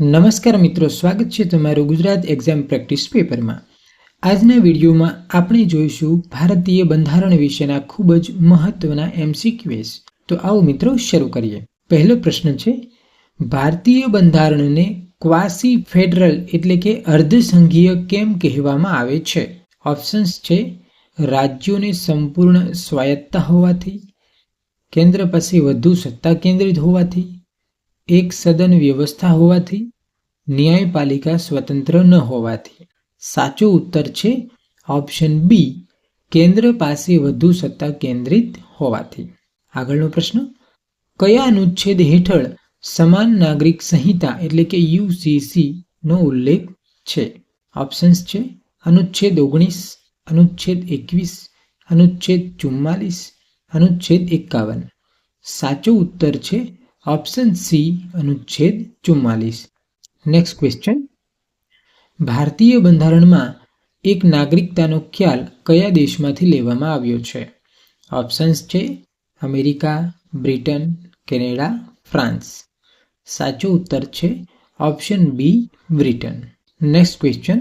નમસ્કાર મિત્રો, સ્વાગત છે તમારું ગુજરાત એક્ઝામ પ્રેક્ટિસ પેપરમાં. આજના વિડીયોમાં આપણે જોઈશું ભારતીય બંધારણ વિશેના ખૂબ જ મહત્વના એમસીક્યુએસ. તો આવો મિત્રો, શરૂ કરીએ. પહેલો પ્રશ્ન છે, ભારતીય બંધારણને ક્વાસી ફેડરલ એટલે કે અર્ધસંઘીય કેમ કહેવામાં આવે છે? ઓપ્શન્સ છે, રાજ્યોને સંપૂર્ણ સ્વાયત્તા હોવાથી, કેન્દ્ર પાસે વધુ સત્તા કેન્દ્રિત હોવાથી એક સદન વ્યવસ્થા હોવાથી ન્યાયપાલિકા સ્વતંત્ર ન હોવાથી. સાચો ઉત્તર છે ઓપ્શન બી, કેન્દ્ર પાસે વધુ સત્તા કેન્દ્રિત હોવાથી. આગળનો પ્રશ્ન, કયા અનુચ્છેદ હેઠળ સમાન નાગરિક સંહિતા એટલે કે યુસીસી નો ઉલ્લેખ છે? ઓપ્શન્સ છે અનુચ્છેદ ઓગણીસ, અનુચ્છેદ એકવીસ, અનુચ્છેદ ચુમ્માલીસ, અનુચ્છેદ એકાવન. સાચો ઉત્તર છે ઓપ્શન સી અનુચ્છેદ ચુમ્માલીસ નેક્સ્ટ ક્વેશ્ચન ભારતીય બંધારણમાં એક નાગરિકતાનો ખ્યાલ કયા દેશમાંથી લેવામાં આવ્યો છે? ઓપ્શન્સ છે અમેરિકા બ્રિટન કેનેડા ફ્રાન્સ સાચો ઉત્તર છે option B Britain next question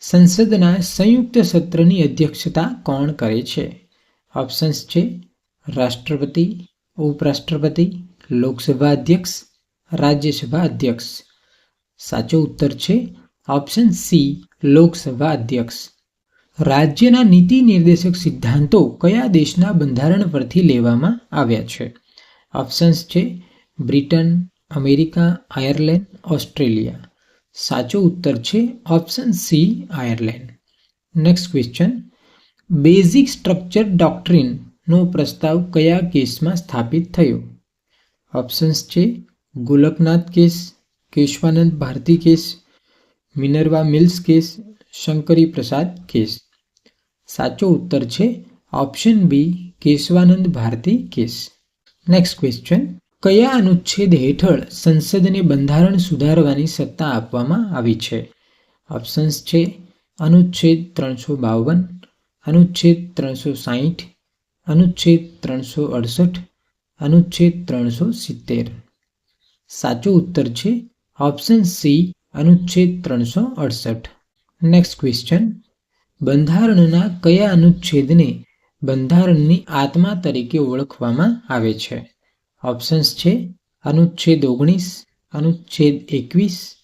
સંસદના સંયુક્ત સત્રની અધ્યક્ષતા કોણ કરે છે? ઓપ્શન્સ છે, રાષ્ટ્રપતિ, ઉપરાષ્ટ્રપતિ લોકસભા અધ્યક્ષ, રાજ્યસભા અધ્યક્ષ. સાચો ઉત્તર છે ઓપ્શન સી, લોકસભા અધ્યક્ષ. રાજ્યના નીતિ નિર્દેશક સિદ્ધાંતો કયા દેશના બંધારણ પરથી લેવામાં આવ્યા છે? ઓપ્શન્સ છે બ્રિટન, અમેરિકા, આયર્લેન્ડ, ઓસ્ટ્રેલિયા. સાચો ઉત્તર છે option C, Ireland. Next question. Basic structure ડોક્ટ્રિનનો પ્રસ્તાવ કયા કેસમાં સ્થાપિત થયો? ઓપ્શન્સ છે. Golaknath case, Keshavananda Bharati case, Minerva Mills case Shankari Prasad case. સાચો ઉત્તર છે option B Keshavananda Bharati case. Next question કયા અનુચ્છેદ હેઠળ સંસદને બંધારણ સુધારવાની સત્તા આપવામાં આવી છે? ઓપ્શન્સ છે. અનુચ્છેદ ત્રણસો બાવન, અનુચ્છેદ ત્રણસો સાહીઠ, અનુચ્છેદ ત્રણસો અડસઠ અનુચ્છેદ ત્રણસો સિત્તેર. સાચો ઉત્તર છે ઓપ્શન સી, અનુચ્છેદ ત્રણસો અડસઠ. નેક્સ્ટ ક્વેશ્ચન બંધારણના કયા અનુચ્છેદને બંધારણની આત્મા તરીકે ઓળખવામાં આવે છે? ઓપ્શન્સ છે અનુચ્છેદ ઓગણીસ, અનુચ્છેદ એકવીસ,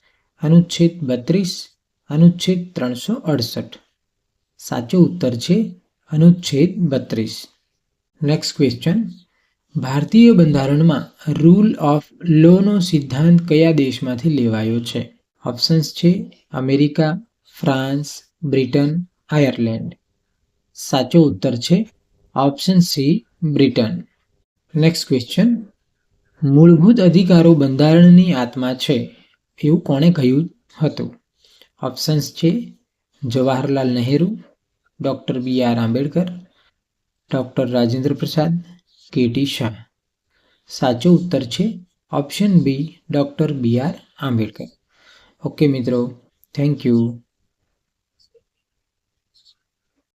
અનુચ્છેદ બત્રીસ, અનુચ્છેદ ત્રણસો અડસઠ. સાચો ઉત્તર છે અનુચ્છેદ બત્રીસ. નેક્સ્ટ ક્વેશ્ચન ભારતીય બંધારણમાં રૂલ ઓફ લોનો સિદ્ધાંત કયા દેશમાંથી લેવાયો છે? ઓપ્શન્સ છે અમેરિકા ફ્રાન્સ બ્રિટન આયર્લેન્ડ સાચો ઉત્તર છે option C Britain next question મૂળભૂત અધિકારો બંધારણની આત્મા છે એવું કોણે કહ્યું હતું? ઓપ્શન્સ છે Jawaharlal Nehru doctor B R Ambedkar doctor Rajendra Prasad K T Shah. સાચો ઉત્તર છે option B doctor B R Ambedkar. Okay મિત્રો થેન્ક યુ